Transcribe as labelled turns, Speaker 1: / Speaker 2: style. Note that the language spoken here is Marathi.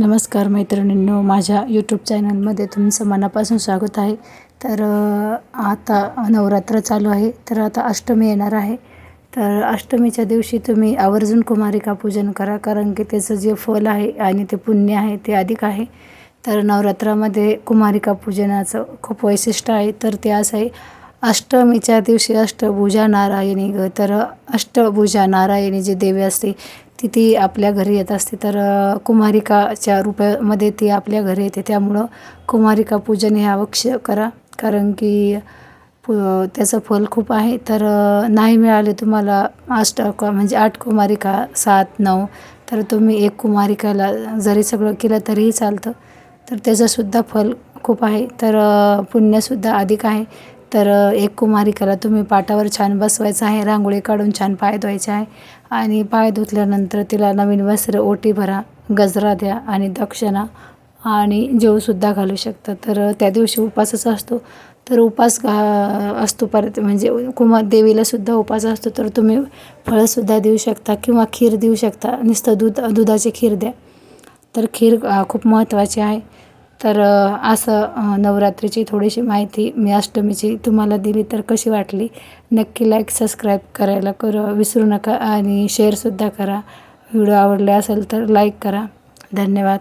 Speaker 1: नमस्कार मैत्रिणींनो माझ्या यूट्यूब चॅनलमध्ये तुमचं मनापासून स्वागत आहे. तर आता नवरात्र चालू आहे. तर आता अष्टमी येणार आहे. तर अष्टमीच्या दिवशी तुम्ही आवर्जून कुमारिका पूजन करा कारण की त्याचं जे फल आहे आणि ते पुण्य आहे ते अधिक आहे. तर नवरात्रामध्ये कुमारिका पूजनाचं खूप वैशिष्ट्य आहे. तर ते असं आहे अष्टमीच्या दिवशी अष्टभुजा नारायणी ग. तर अष्टभुजा नारायणी जी देवी असते ती ती आपल्या घरी येत असते. तर कुमारिकाच्या रूपामध्ये ती आपल्या घरी येते. त्यामुळं कुमारिका पूजन हे अवश्य करा. कारण की पु त्याचं फल खूप आहे. तर नाही मिळाले तुम्हाला अष्ट क- म्हणजे आठ कुमारिका सात नऊ तर तुम्ही एक कुमारिकाला जरी सगळं केलं तरीही चालतं. तर त्याचंसुद्धा फल खूप आहे. तर पुण्यसुद्धा अधिक आहे. तर एक कुमारिकाला तुम्ही पाटावर छान बसवायचं आहे रांगोळी काढून छान पाय धुवायचे आहे आणि पाय धुतल्यानंतर तिला नवीन वस्त्र ओटी भरा गजरा द्या आणि दक्षिणा आणि जेवसुद्धा घालू शकता. तर त्या दिवशी उपासच असतो. तर उपास घा असतो परत म्हणजे कुमार देवीलासुद्धा उपास असतो. तर तुम्ही फळंसुद्धा देऊ शकता किंवा खीर देऊ शकता. नुसतं दूध दुधाची खीर द्या. तर खीर खूप महत्त्वाची आहे. तर असं नवरात्रीची थोडीशी माहिती मी अष्टमीची तुम्हाला दिली तर कशी वाटली? नक्की लाईक सबस्क्राईब करायला कर विसरू नका आणि शेअरसुद्धा करा. व्हिडिओ आवडले असेल तर लाईक करा. धन्यवाद.